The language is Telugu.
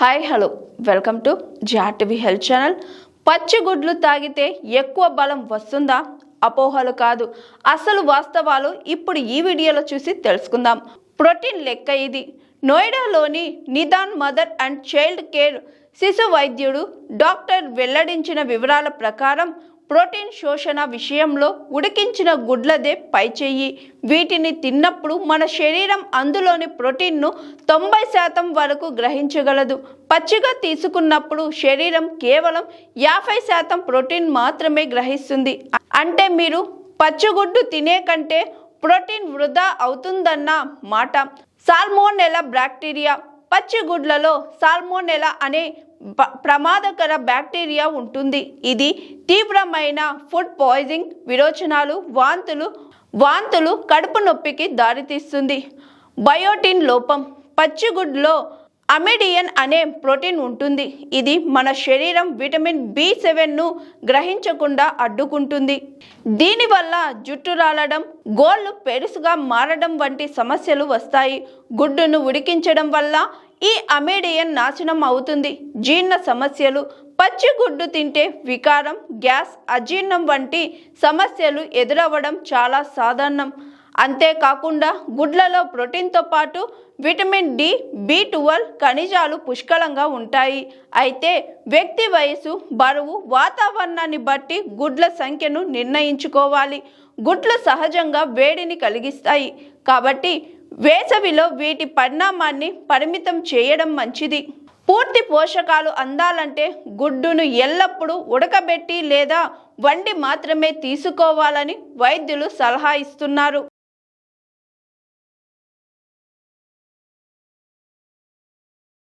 హాయ్ హలో వెల్కమ్ టు జాటివి హెల్త్ ఛానల్ పచ్చి గుడ్లు తాగితే ఎక్కువ బలం వస్తుందా? అపోహలు కాదు. అసలు వాస్తవాలు ఇప్పుడు ఈ వీడియోలో చూసి తెలుసుకుందాం. ప్రోటీన్ లెక్క ఇది. నోయిడాలోని Nidaan mother and child care శిశు వైద్యుడు డాక్టర్ వెల్లడించిన వివరాల ప్రకారం ప్రోటీన్ శోషణ విషయంలో ఉడికించిన గుడ్లదే పైచేయి వీటిని తిన్నప్పుడు మన శరీరం అందులోని ప్రోటీన్ను తొంభై శాతం వరకు గ్రహించగలదు. పచ్చిగా తీసుకున్నప్పుడు శరీరం కేవలం యాభై శాతం ప్రోటీన్ మాత్రమే గ్రహిస్తుంది. అంటే మీరు పచ్చిగుడ్డు తినే కంటే ప్రోటీన్ వృధా అవుతుందన్న మాట. సాల్మోనెలా బ్యాక్టీరియా పచ్చిగుడ్లలో సాల్మోనెలా అనే బ- ప్రమాదకర బ్యాక్టీరియా ఉంటుంది. ఇది తీవ్రమైన ఫుడ్ పాయిజింగ్ విరోచనాలు వాంతులు వాంతులు కడుపు నొప్పికి దారితీస్తుంది. బయోటిన్ లోపం పచ్చిగుడ్లో అమిడియన్ అనే ప్రోటీన్ ఉంటుంది. ఇది మన శరీరం విటమిన్ బి సెవెన్ను గ్రహించకుండా అడ్డుకుంటుంది. దీనివల్ల జుట్టు రాలడం గోళ్ళు పెరుసుగా మారడం వంటి సమస్యలు వస్తాయి. గుడ్డును ఉడికించడం వల్ల ఈ అమిడియన్ నాశనం అవుతుంది. జీర్ణ సమస్యలు పచ్చి గుడ్డు తింటే వికారం గ్యాస్ అజీర్ణం వంటి సమస్యలు ఎదురవ్వడం చాలా సాధారణం. అంతేకాకుండా గుడ్లలో ప్రోటీన్తో పాటు విటమిన్ డి బి ట్వెల్వ్ ఖనిజాలు పుష్కలంగా ఉంటాయి. అయితే వ్యక్తి వయసు బరువు వాతావరణాన్ని బట్టి గుడ్ల సంఖ్యను నిర్ణయించుకోవాలి. గుడ్లు సహజంగా వేడిని కలిగిస్తాయి. కాబట్టి వేసవిలో వీటి పరిణామాన్ని పరిమితం చేయడం మంచిది. పూర్తి పోషకాలు అందాలంటే గుడ్డును ఎల్లప్పుడూ ఉడకబెట్టి లేదా వండి మాత్రమే తీసుకోవాలని వైద్యులు సలహా ఇస్తున్నారు.